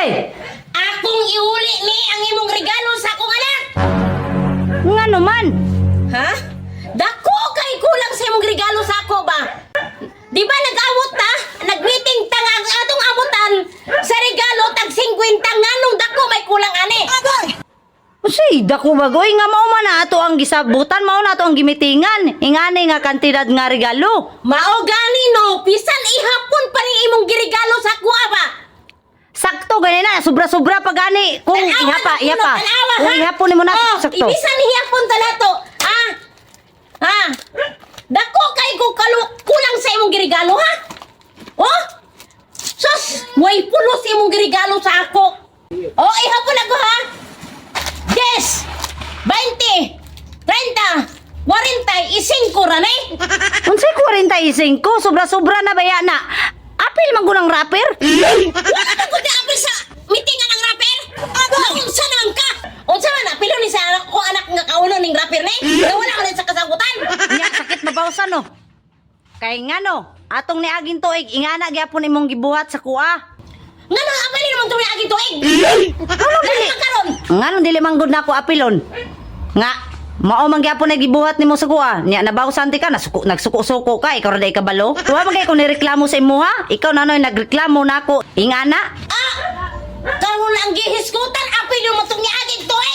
Unsay? Akong iuli ni ang imong regalo sa akong anak. Nga naman. Ha? Dako kay kulang sa imong regalo sa ako ba? Di ba nag-awot ta? Nag-meeting ta nga atong amutan sa regalo tag 50 nganong dako may kulang ani. Unsay, dako bagoy nga mao man ato ang gisabutan mao na ato ang gimitingan. Ingani nga kantidad nga regalo. Mao gani no, bisan ihapon pa rin imong giregalo sa ako ba? Sakto gani na, sobra-sobra pa gani. Kung Tanawa ihapa, na, ihapa. kuno, tanawa, Kung ha? ihapon mo na oh, sakto. Ibisan ihapon ta nato. Ah. Ha? Dako kay ko kalu kulang sa imong giregalo ha? Oh? Sus, way pulos imong giregalo sa ako. Oh, ihapon ako ha. Yes. 20, 30, 40, ising ko ran eh. Unsay 45, sobra-sobra na baya na. Apil man gunang rapper. Wala na ko di apil sa meetingan ng rapper. Unsa naman ka? Unsa man na pilo ni sa anak ko anak nga kauno ning rapper ni? Nga wala ka na sa kasagutan. Nya sakit mabawsan no. Kay nga no, atong niaging tuig ingana gyapon imong gibuhat sa kuha. Nga na apil naman tuloy aging tuig. Ano dili? Karon. Nganong dili man gud nako apilon? Nga Mao man gyapon na gibuhat nimo sa kuha. Nya nabawsan ti ka nasuko nagsuko-suko ka ikaw ra day kabalo. Tuwa man kay ko nireklamo sa imo ha. Ikaw nanoy nagreklamo nako. Ingana. Ah! Karon ang gihiskutan apil mo tong aging tuig.